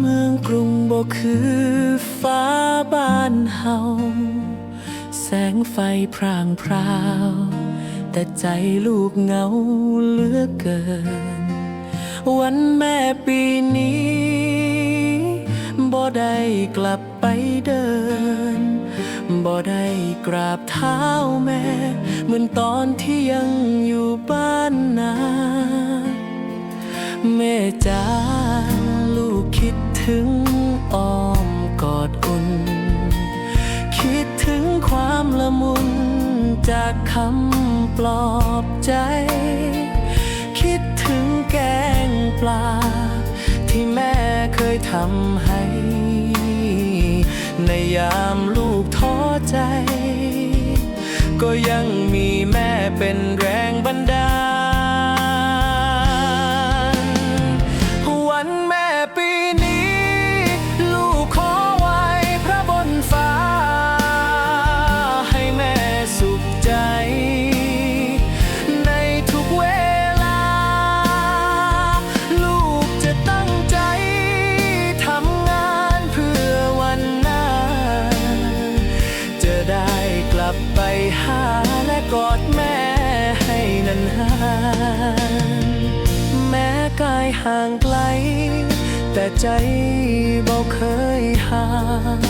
เมืองกรุงบ่คือฟ้าบ้านเฮา แสงไฟพรางพราว แต่ใจลูกเหงาเหลือเกิน วันแม่ปีนี้บ่ได้กลับไปเดิน บ่ได้กราบเท้าแม่ เหมือนตอนที่ยังอยู่บ้านนาแม่จ้า ถึงอ้อมกอดอุ่น คิดถึงความละมุนจากคำปลอบใจ คิดถึงแกงปลา ที่แม่เคยทำให้ ในยามลูกท้อใจ ก็ยังมีแม่เป็นแรงบันดา หาและกอดแม่ให้นานๆแม้กายห่างไกล แต่ใจบอกเคยห่าง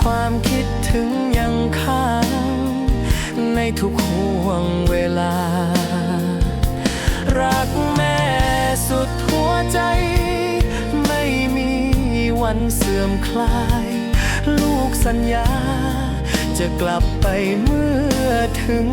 ความคิดถึงยังค้าง ในทุกห่วงเวลา รักแม่สุดหัวใจ ไม่มีวันเสื่อมคลาย ลูกสัญญา จะกลับไปเมื่อถึง